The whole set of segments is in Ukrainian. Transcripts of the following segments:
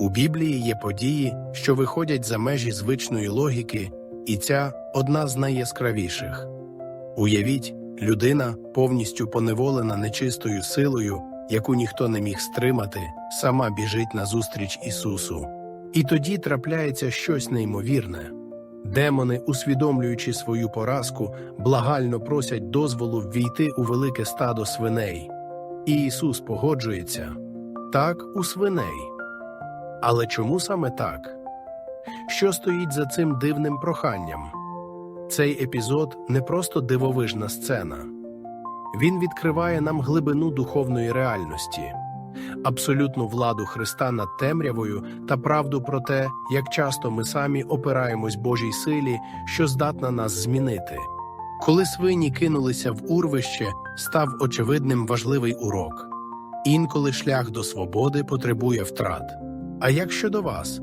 У Біблії є події, що виходять за межі звичної логіки, і ця одна з найяскравіших. Уявіть, людина, повністю поневолена нечистою силою, яку ніхто не міг стримати, сама біжить назустріч Ісусу. І тоді трапляється щось неймовірне. Демони, усвідомлюючи свою поразку, благально просять дозволу ввійти у велике стадо свиней. І Ісус погоджується так, у свиней. Але чому саме так? Що стоїть за цим дивним проханням? Цей епізод не просто дивовижна сцена. Він відкриває нам глибину духовної реальності, абсолютну владу Христа над темрявою та правду про те, як часто ми самі опираємось Божій силі, що здатна нас змінити. Коли свині кинулися в урвище, став очевидним важливий урок. Інколи шлях до свободи потребує втрат. А як щодо вас?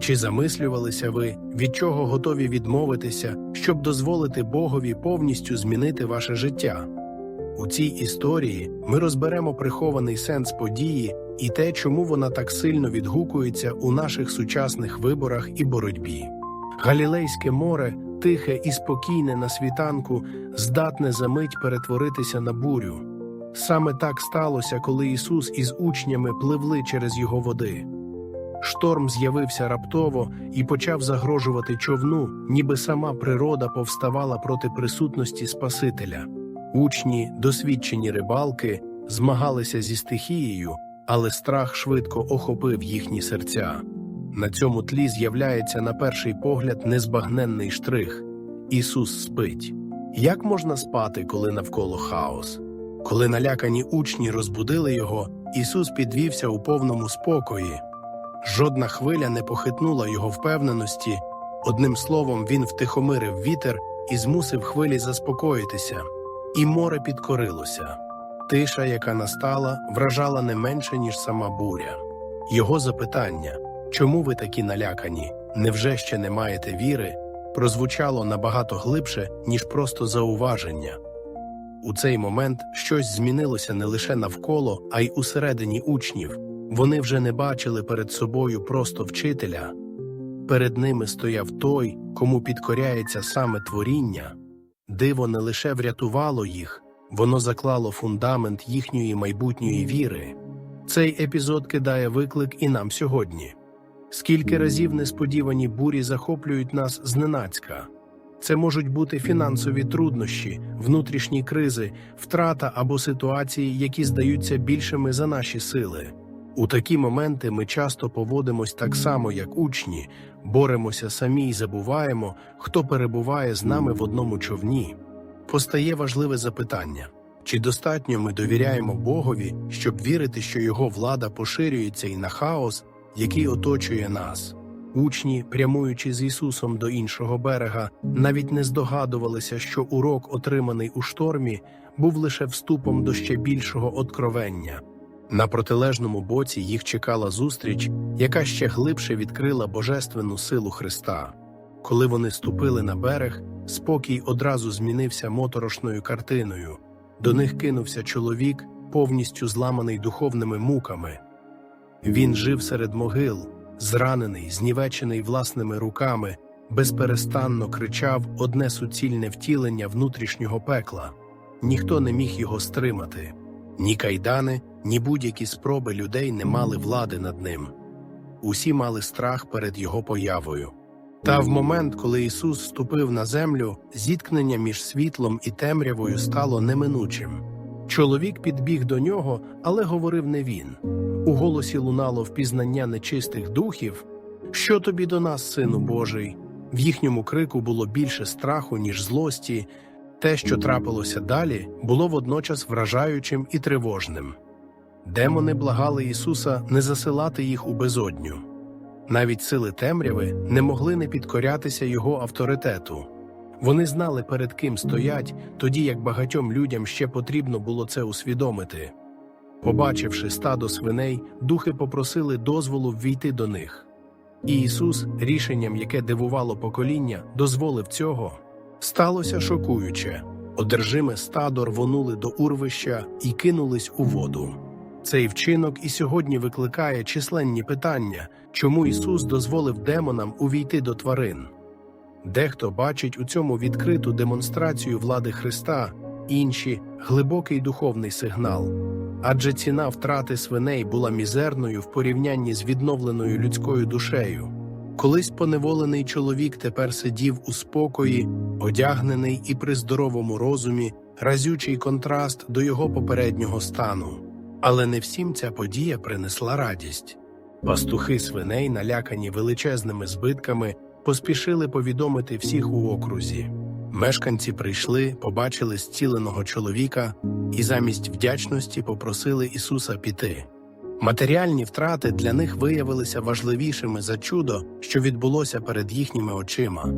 Чи замислювалися ви, від чого готові відмовитися, щоб дозволити Богові повністю змінити ваше життя? У цій історії ми розберемо прихований сенс події і те, чому вона так сильно відгукується у наших сучасних виборах і боротьбі. Галілейське море, тихе і спокійне на світанку, здатне за мить перетворитися на бурю. Саме так сталося, коли Ісус із учнями пливли через його води. Шторм з'явився раптово і почав загрожувати човну, ніби сама природа повставала проти присутності Спасителя. Учні, досвідчені рибалки, змагалися зі стихією, але страх швидко охопив їхні серця. На цьому тлі з'являється на перший погляд незбагненний штрих Ісус спить. Як можна спати, коли навколо хаос? Коли налякані учні розбудили його, Ісус підвівся у повному спокої. Жодна хвиля не похитнула його впевненості. Одним словом, він втихомирив вітер і змусив хвилі заспокоїтися, і море підкорилося. Тиша, яка настала, вражала не менше, ніж сама буря. Його запитання чому ви такі налякані? Невже ще не маєте віри? прозвучало набагато глибше, ніж просто зауваження. У цей момент щось змінилося не лише навколо, а й усередині учнів. Вони вже не бачили перед собою просто вчителя. Перед ними стояв той, кому підкоряється саме творіння. Диво не лише врятувало їх, воно заклало фундамент їхньої майбутньої віри. Цей епізод кидає виклик і нам сьогодні. Скільки разів несподівані бурі захоплюють нас зненацька. Це можуть бути фінансові труднощі, внутрішні кризи, втрата або ситуації, які здаються більшими за наші сили. У такі моменти ми часто поводимось так само, як учні, боремося самі й забуваємо, хто перебуває з нами в одному човні. Постає важливе запитання: чи достатньо ми довіряємо Богові, щоб вірити, що його влада поширюється і на хаос, який оточує нас? Учні, прямуючи з Ісусом до іншого берега, навіть не здогадувалися, що урок, отриманий у штормі, був лише вступом до ще більшого откровення. На протилежному боці їх чекала зустріч, яка ще глибше відкрила божественну силу Христа. Коли вони ступили на берег, спокій одразу змінився моторошною картиною. До них кинувся чоловік, повністю зламаний духовними муками. Він жив серед могил, зранений, знівечений власними руками, безперестанно кричав одне суцільне втілення внутрішнього пекла. Ніхто не міг його стримати. Ні кайдани, ні будь-які спроби людей не мали влади над ним. Усі мали страх перед його появою. Та в момент, коли Ісус ступив на землю, зіткнення між світлом і темрявою стало неминучим. Чоловік підбіг до нього, але говорив не він. У голосі лунало впізнання нечистих духів. Що тобі до нас, сину Божий? В їхньому крику було більше страху, ніж злості. Те, що трапилося далі, було водночас вражаючим і тривожним. Демони благали Ісуса не засилати їх у безодню. Навіть сили темряви не могли не підкорятися Його авторитету. Вони знали, перед ким стоять, тоді як багатьом людям ще потрібно було це усвідомити. Побачивши стадо свиней, духи попросили дозволу ввійти до них. І Ісус, рішенням, яке дивувало покоління, дозволив цього. Сталося шокуюче. Одержиме стадо рвонули до урвища і кинулись у воду. Цей вчинок і сьогодні викликає численні питання, чому Ісус дозволив демонам увійти до тварин. Дехто бачить у цьому відкриту демонстрацію влади Христа, інші глибокий духовний сигнал. Адже ціна втрати свиней була мізерною в порівнянні з відновленою людською душею. Колись поневолений чоловік тепер сидів у спокої, одягнений і при здоровому розумі, разючий контраст до його попереднього стану. Але не всім ця подія принесла радість. Пастухи свиней, налякані величезними збитками, поспішили повідомити всіх у окрузі. Мешканці прийшли, побачили зціленого чоловіка і замість вдячності попросили Ісуса піти. Матеріальні втрати для них виявилися важливішими за чудо, що відбулося перед їхніми очима.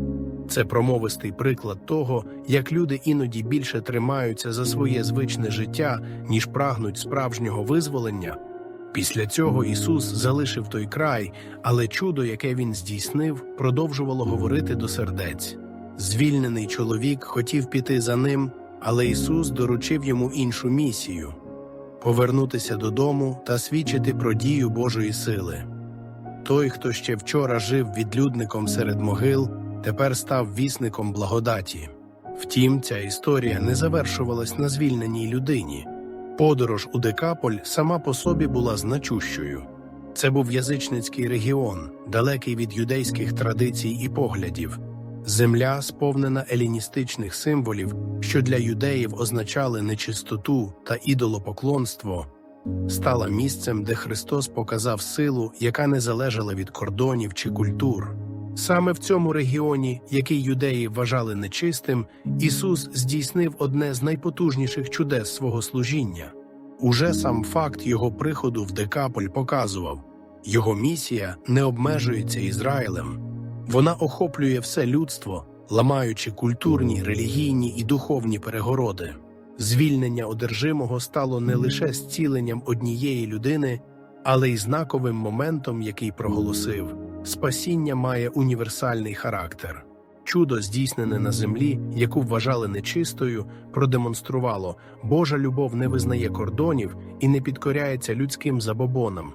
Це промовистий приклад того, як люди іноді більше тримаються за своє звичне життя, ніж прагнуть справжнього визволення. Після цього Ісус залишив той край, але чудо, яке він здійснив, продовжувало говорити до сердець. Звільнений чоловік хотів піти за ним, але Ісус доручив йому іншу місію повернутися додому та свідчити про дію Божої сили. Той, хто ще вчора жив відлюдником серед могил, тепер став вісником благодаті. Втім, ця історія не завершувалась на звільненій людині. Подорож у Декаполь сама по собі була значущою. Це був язичницький регіон, далекий від юдейських традицій і поглядів. Земля, сповнена еліністичних символів, що для юдеїв означали нечистоту та ідолопоклонство, стала місцем, де Христос показав силу, яка не залежала від кордонів чи культур. Саме в цьому регіоні, який юдеї вважали нечистим, Ісус здійснив одне з найпотужніших чудес свого служіння. Уже сам факт його приходу в Декаполь показував, його місія не обмежується Ізраїлем. Вона охоплює все людство, ламаючи культурні, релігійні і духовні перегороди. Звільнення одержимого стало не лише зціленням однієї людини, але й знаковим моментом, який проголосив спасіння має універсальний характер. Чудо, здійснене на землі, яку вважали нечистою, продемонструвало, Божа любов не визнає кордонів і не підкоряється людським забобонам.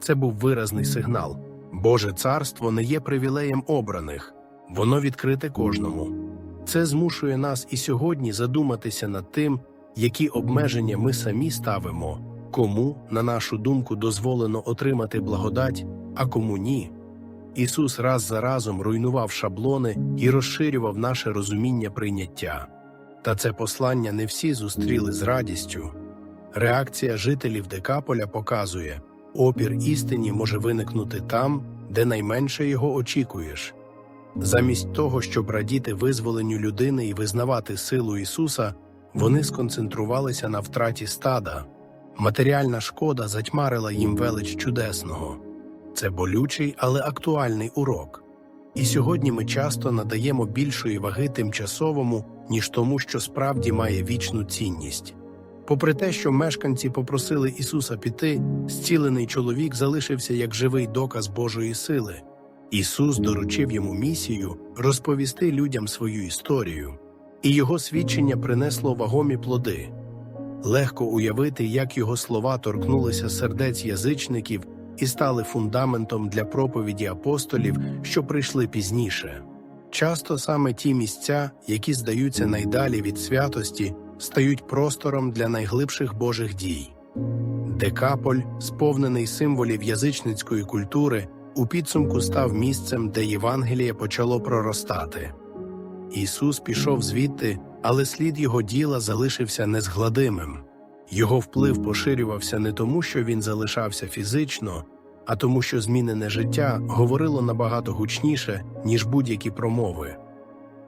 Це був виразний сигнал. Боже царство не є привілеєм обраних, воно відкрите кожному. Це змушує нас і сьогодні задуматися над тим, які обмеження ми самі ставимо, кому, на нашу думку, дозволено отримати благодать, а кому ні. Ісус раз за разом руйнував шаблони і розширював наше розуміння прийняття. Та це послання не всі зустріли з радістю. Реакція жителів Декаполя показує, опір істині може виникнути там, де найменше його очікуєш. Замість того, щоб радіти визволенню людини і визнавати силу Ісуса, вони сконцентрувалися на втраті стада. Матеріальна шкода затьмарила їм велич чудесного. Це болючий, але актуальний урок. І сьогодні ми часто надаємо більшої ваги тимчасовому, ніж тому, що справді має вічну цінність. Попри те, що мешканці попросили Ісуса піти, зцілений чоловік залишився як живий доказ Божої сили. Ісус доручив йому місію розповісти людям свою історію, і його свідчення принесло вагомі плоди. Легко уявити, як його слова торкнулися сердець язичників і стали фундаментом для проповіді апостолів, що прийшли пізніше. Часто саме ті місця, які здаються найдалі від святості, стають простором для найглибших Божих дій. Декаполь, сповнений символів язичницької культури, у підсумку став місцем, де Євангеліє почало проростати. Ісус пішов звідти, але слід його діла залишився незгладимим. Його вплив поширювався не тому, що він залишався фізично, а тому, що змінене життя говорило набагато гучніше, ніж будь-які промови.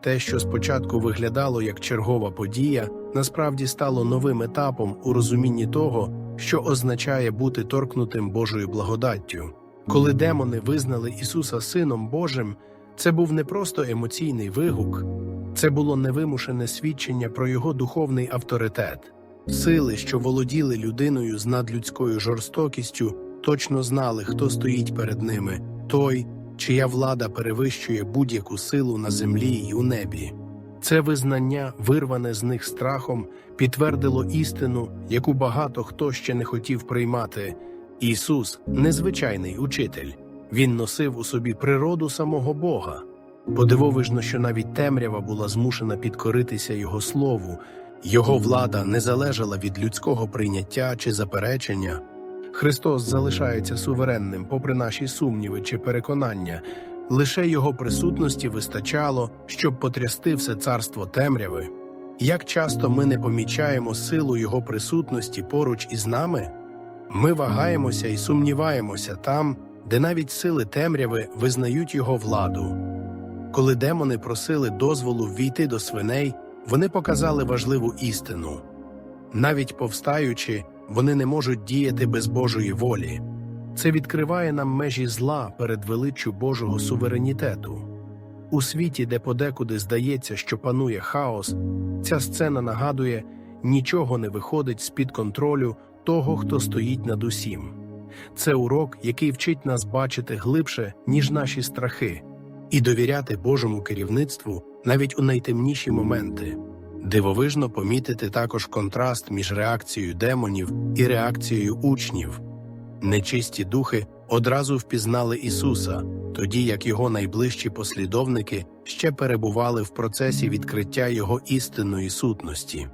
Те, що спочатку виглядало як чергова подія, насправді стало новим етапом у розумінні того, що означає бути торкнутим Божою благодаттю. Коли демони визнали Ісуса Сином Божим, це був не просто емоційний вигук, це було невимушене свідчення про його духовний авторитет. Сили, що володіли людиною з надлюдською жорстокістю, точно знали, хто стоїть перед ними, той, чия влада перевищує будь-яку силу на землі і у небі. Це визнання, вирване з них страхом, підтвердило істину, яку багато хто ще не хотів приймати. Ісус незвичайний учитель. Він носив у собі природу самого Бога. Подивовижно, що навіть темрява була змушена підкоритися Його слову, його влада не залежала від людського прийняття чи заперечення. Христос залишається суверенним, попри наші сумніви чи переконання. Лише його присутності вистачало, щоб потрясти все царство темряви. Як часто ми не помічаємо силу його присутності поруч із нами? Ми вагаємося і сумніваємося там, де навіть сили темряви визнають його владу. Коли демони просили дозволу ввійти до свиней, вони показали важливу істину. Навіть повстаючи, вони не можуть діяти без Божої волі. Це відкриває нам межі зла перед величчю Божого суверенітету. У світі, де подекуди здається, що панує хаос, ця сцена нагадує, нічого не виходить з-під контролю того, хто стоїть над усім. Це урок, який вчить нас бачити глибше, ніж наші страхи, і довіряти Божому керівництву навіть у найтемніші моменти. Дивовижно помітити також контраст між реакцією демонів і реакцією учнів. Нечисті духи одразу впізнали Ісуса, тоді як його найближчі послідовники ще перебували в процесі відкриття Його істинної сутності.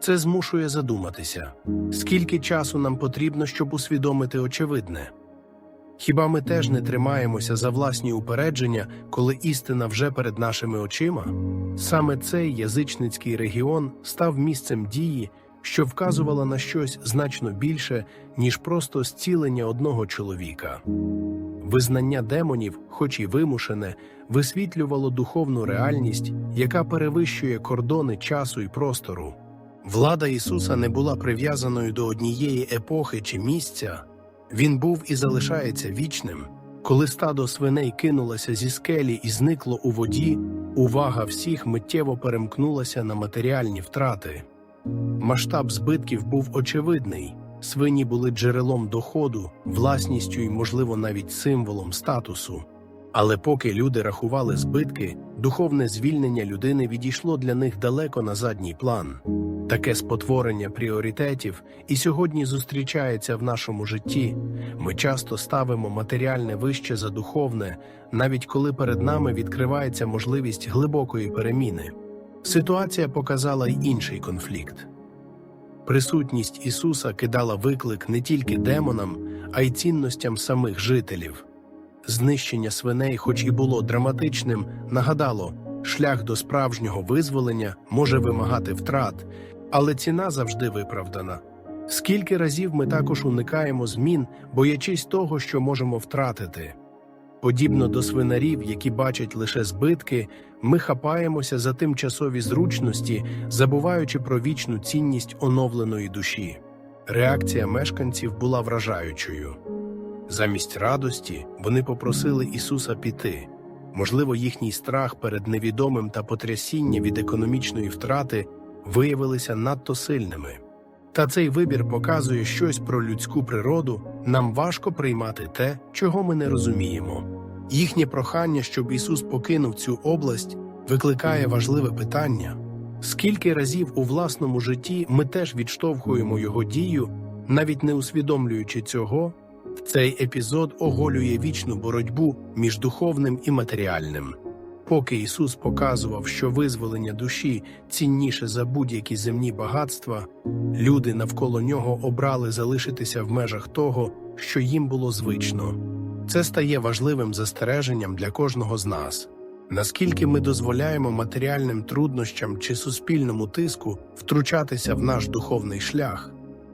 Це змушує задуматися, скільки часу нам потрібно, щоб усвідомити очевидне. Хіба ми теж не тримаємося за власні упередження, коли істина вже перед нашими очима? Саме цей язичницький регіон став місцем дії, що вказувала на щось значно більше, ніж просто зцілення одного чоловіка. Визнання демонів, хоч і вимушене, висвітлювало духовну реальність, яка перевищує кордони часу і простору. Влада Ісуса не була прив'язаною до однієї епохи чи місця. Він був і залишається вічним. Коли стадо свиней кинулося зі скелі і зникло у воді, увага всіх миттєво перемкнулася на матеріальні втрати. Масштаб збитків був очевидний. Свині були джерелом доходу, власністю і, можливо, навіть символом статусу. Але поки люди рахували збитки, духовне звільнення людини відійшло для них далеко на задній план. Таке спотворення пріоритетів і сьогодні зустрічається в нашому житті. Ми часто ставимо матеріальне вище за духовне, навіть коли перед нами відкривається можливість глибокої переміни. Ситуація показала й інший конфлікт. Присутність Ісуса кидала виклик не тільки демонам, а й цінностям самих жителів. Знищення свиней, хоч і було драматичним, нагадало, шлях до справжнього визволення може вимагати втрат, але ціна завжди виправдана. Скільки разів ми також уникаємо змін, боячись того, що можемо втратити. Подібно до свинарів, які бачать лише збитки, ми хапаємося за тимчасові зручності, забуваючи про вічну цінність оновленої душі. Реакція мешканців була вражаючою. Замість радості вони попросили Ісуса піти. Можливо, їхній страх перед невідомим та потрясіння від економічної втрати виявилися надто сильними. Та цей вибір показує щось про людську природу, нам важко приймати те, чого ми не розуміємо. Їхнє прохання, щоб Ісус покинув цю область, викликає важливе питання скільки разів у власному житті ми теж відштовхуємо Його дію, навіть не усвідомлюючи цього, цей епізод оголює вічну боротьбу між духовним і матеріальним. Поки Ісус показував, що визволення душі цінніше за будь-які земні багатства, люди навколо нього обрали залишитися в межах того, що їм було звично. Це стає важливим застереженням для кожного з нас. Наскільки ми дозволяємо матеріальним труднощам чи суспільному тиску втручатися в наш духовний шлях?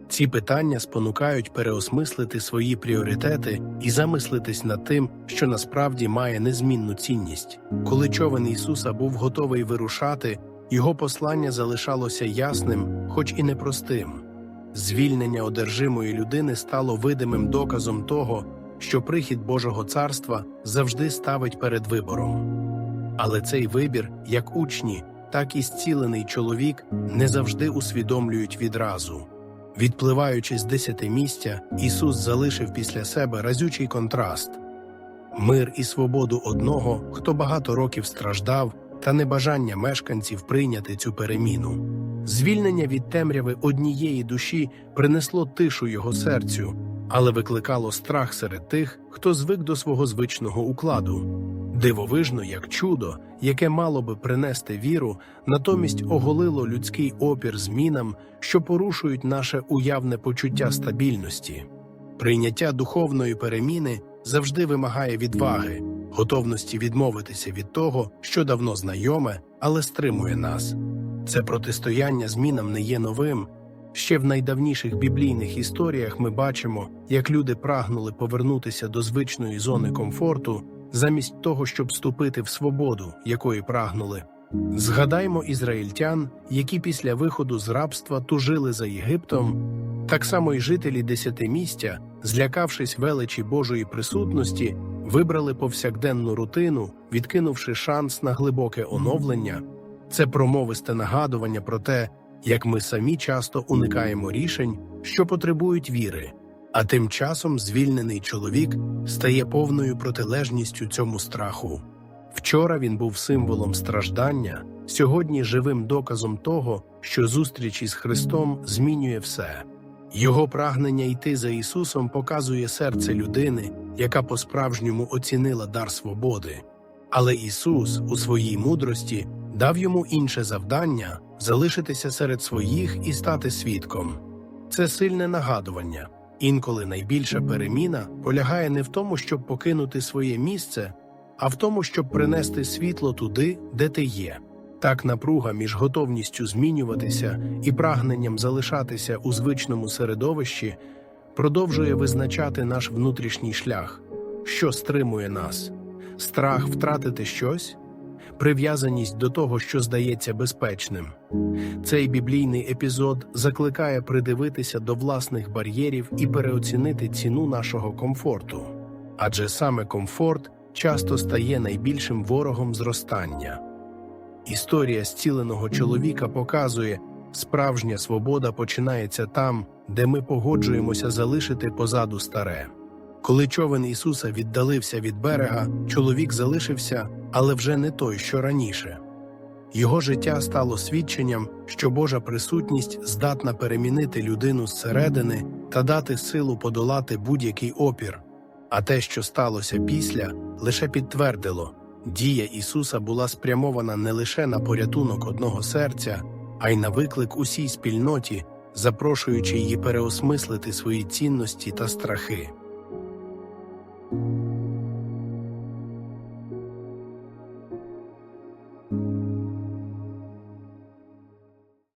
Ці питання спонукають переосмислити свої пріоритети і замислитись над тим, що насправді має незмінну цінність. Коли човен Ісуса був готовий вирушати, його послання залишалося ясним, хоч і непростим. Звільнення одержимої людини стало видимим доказом того, що прихід Божого царства завжди ставить перед вибором. Але цей вибір, як учні, так і зцілений чоловік, не завжди усвідомлюють відразу. Відпливаючи з десятимістя, Ісус залишив після себе разючий контраст мир і свободу одного, хто багато років страждав, та небажання мешканців прийняти цю переміну. Звільнення від темряви однієї душі принесло тишу його серцю, але викликало страх серед тих, хто звик до свого звичного укладу. Дивовижно, як чудо, яке мало би принести віру, натомість оголило людський опір змінам, що порушують наше уявне почуття стабільності. Прийняття духовної переміни завжди вимагає відваги, готовності відмовитися від того, що давно знайоме, але стримує нас. Це протистояння змінам не є новим. Ще в найдавніших біблійних історіях ми бачимо, як люди прагнули повернутися до звичної зони комфорту, замість того, щоб вступити в свободу, якої прагнули. Згадаймо ізраїльтян, які після виходу з рабства тужили за Єгиптом, так само й жителі десятимістя, злякавшись величі Божої присутності, вибрали повсякденну рутину, відкинувши шанс на глибоке оновлення. Це промовисте нагадування про те, як ми самі часто уникаємо рішень, що потребують віри, а тим часом звільнений чоловік стає повною протилежністю цьому страху. Вчора він був символом страждання, сьогодні живим доказом того, що зустріч із Христом змінює все. Його прагнення йти за Ісусом показує серце людини, яка по-справжньому оцінила дар свободи. Але Ісус у своїй мудрості дав йому інше завдання залишитися серед своїх і стати свідком. Це сильне нагадування. Інколи найбільша переміна полягає не в тому, щоб покинути своє місце, а в тому, щоб принести світло туди, де ти є. Так напруга між готовністю змінюватися і прагненням залишатися у звичному середовищі продовжує визначати наш внутрішній шлях, що стримує нас, страх втратити щось, прив'язаність до того, що здається безпечним. Цей біблійний епізод закликає придивитися до власних бар'єрів і переоцінити ціну нашого комфорту, адже саме комфорт часто стає найбільшим ворогом зростання. Історія зціленого чоловіка показує, справжня свобода починається там, де ми погоджуємося залишити позаду старе. Коли човен Ісуса віддалився від берега, чоловік залишився, але вже не той, що раніше. Його життя стало свідченням, що Божа присутність здатна перемінити людину зсередини та дати силу подолати будь-який опір. А те, що сталося після, лише підтвердило дія Ісуса була спрямована не лише на порятунок одного серця, а й на виклик усій спільноті, запрошуючи її переосмислити свої цінності та страхи.